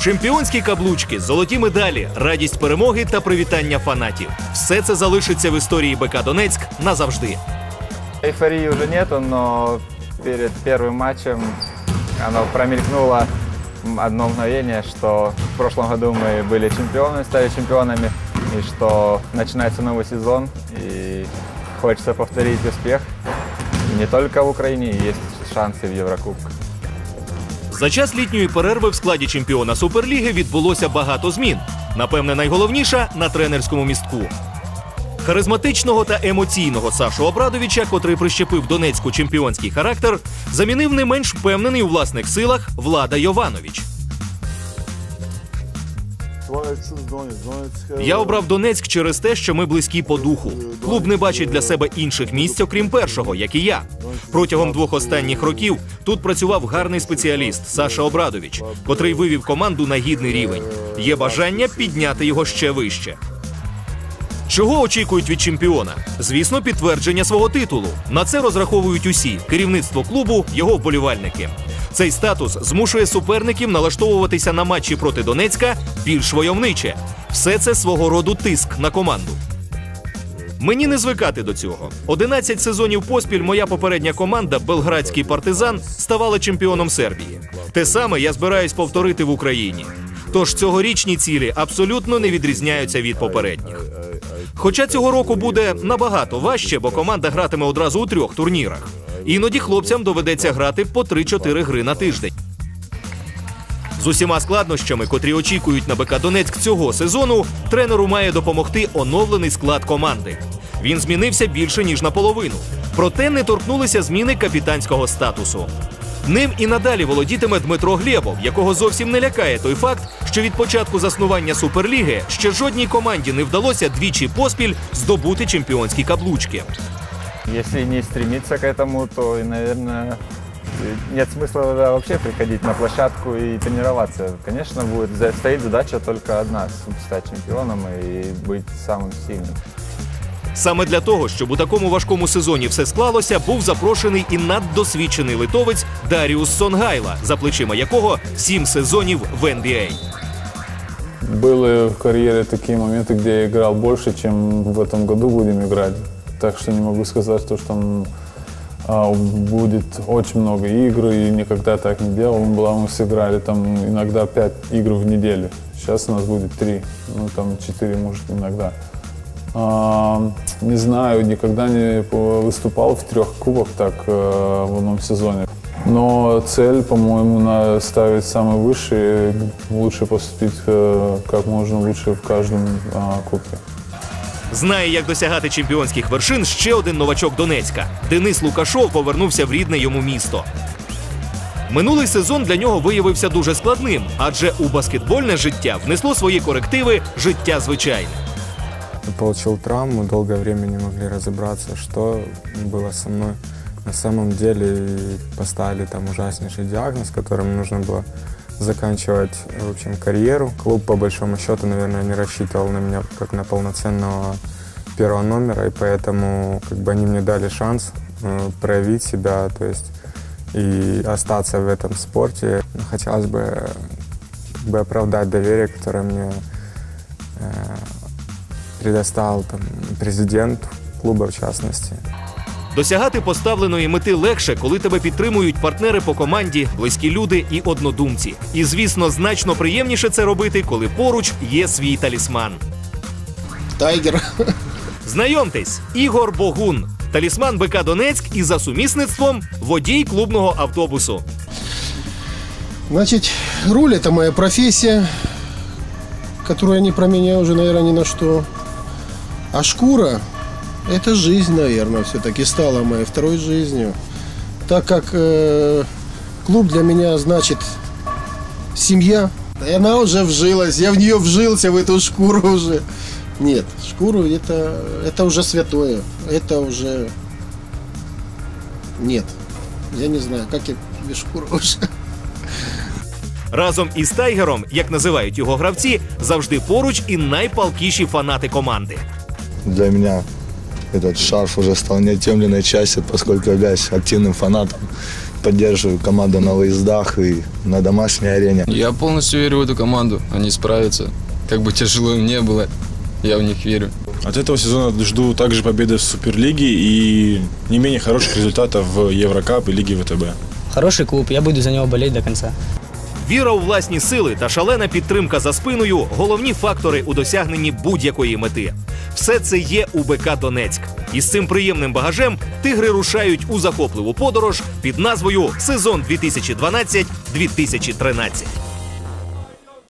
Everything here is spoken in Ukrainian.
Чемпіонські каблучки, золоті медалі, радість перемоги та привітання фанатів. Все це залишиться в історії БК Донецьк назавжди. Эйфории уже нету, но перед первым матчем оно промелькнуло м, одно мгновение, что в прошлом году мы были чемпионами, стали чемпионами, и что начинается новый сезон, и хочется повторить успех. И не только в Украине, есть шансы в Еврокубках. За час літньої перерви в складі чемпіона Суперліги відбулося багато змін. Напевне, найголовніша на тренерському містку. Харизматичного та емоційного Сашу Обрадовича, котрий прищепив Донецьку чемпіонський характер, замінив не менш впевнений у власних силах Влада Йованович. Я обрав Донецьк через те, що ми близькі по духу. Клуб не бачить для себе інших місць, окрім першого, як і я. Протягом двох останніх років тут працював гарний спеціаліст Саша Обрадович, котрий вивів команду на гідний рівень. Є бажання підняти його ще вище. Чого очікують від чемпіона? Звісно, підтвердження свого титулу. На це розраховують усі керівництво клубу, його вболівальники. Цей статус змушує суперників налаштовуватися на матчі проти Донецька більш войовниче. Все це свого роду тиск на команду. Мені не звикати до цього. 11 сезонів поспіль моя попередня команда, Белградський партизан, ставала чемпіоном Сербії. Те саме я збираюсь повторити в Україні. Тож цьогорічні цілі абсолютно не відрізняються від попередніх. Хоча цього року буде набагато важче, бо команда гратиме одразу у трьох турнірах. Іноді хлопцям доведеться грати по 3-4 гри на тиждень. З усіма складнощами, котрі очікують на БК Донецьк цього сезону, тренеру має допомогти оновлений склад команди. Він змінився більше ніж наполовину. Проте не торкнулися зміни капітанського статусу. Ним і надалі володітиме Дмитро Глєбов, якого зовсім не лякає той факт, що від початку заснування Суперліги ще жодній команді не вдалося двічі поспіль здобути чемпіонські каблучки. Если не стремиться к этому, то, наверное, нет смысла тогда вообще приходить на площадку и тренироваться. Конечно, будет за- стоит задача только одна – стать чемпионом и быть самым сильным. Саме для того, щоб у такому важкому сезоні все склалося, був запрошений і наддосвідчений литовець Даріус Сонгайла, за плечима якого сім сезонів в NBA. Были в карьере такие моменты, где я играл больше, чем в этом году будем играть. Так что не могу сказать, что там а, будет очень много игр, и никогда так не делал. Мы, была, мы сыграли там иногда 5 игр в неделю. Сейчас у нас будет 3, ну там 4 может иногда. А, не знаю, никогда не по- выступал в трех клубах так э, в одном сезоне. Но цель, по-моему, на ставить самый высший, лучше поступить э, как можно лучше в каждом а, кубке. Знає, як досягати чемпіонських вершин ще один новачок Донецька. Денис Лукашов повернувся в рідне йому місто. Минулий сезон для нього виявився дуже складним, адже у баскетбольне життя внесло свої корективи життя звичайне. Получил травму, долгое время не могли разобраться, что было со мной на самом деле. Поставили там ужаснейший диагноз, которым нужно было заканчивать, в общем, карьеру. Клуб, по большому счету, наверное, не рассчитывал на меня как на полноценного первого номера, и поэтому как бы они мне дали шанс э, проявить себя, то есть и остаться в этом спорте. Хотелось бы бы оправдать доверие, которое мне э, предоставил там, президент клуба в частности. Досягати поставленої мети легше, коли тебе підтримують партнери по команді, близькі люди і однодумці. І звісно, значно приємніше це робити, коли поруч є свій талісман. Тайгер. Знайомтесь, Ігор Богун, талісман БК Донецьк і за сумісництвом водій клубного автобусу. Значит, руль это моя профессия, которую я не променяю уже, наверное, ни на что. А шкура это жизнь, наверное, все-таки стала моей второй жизнью. Так как э, клуб для меня значит семья, и она уже вжилась, я в нее вжился, в эту шкуру уже. Нет, шкуру это, это уже святое, это уже... Нет, я не знаю, как я без шкуры уже. Разом із Тайгером, як називають його гравці, завжди поруч і найпалкіші фанати команди. Для меня этот шарф уже стал неотъемлемой частью, поскольку являюсь активным фанатом поддерживаю команду на выездах и на домашней арене. Я полностью верю в эту команду. Они справятся. Как бы тяжело им не было, я в них верю. От этого сезона жду также победы в Суперлиге и не менее хороших результатов в Еврокап и Лиге ВТБ. Хороший клуб, я буду за него болеть до конца. Віра у власні сили та шалена підтримка за спиною головні фактори у досягненні будь-якої мети. Все це є у БК Донецьк. І з цим приємним багажем тигри рушають у захопливу подорож під назвою Сезон 2012-2013.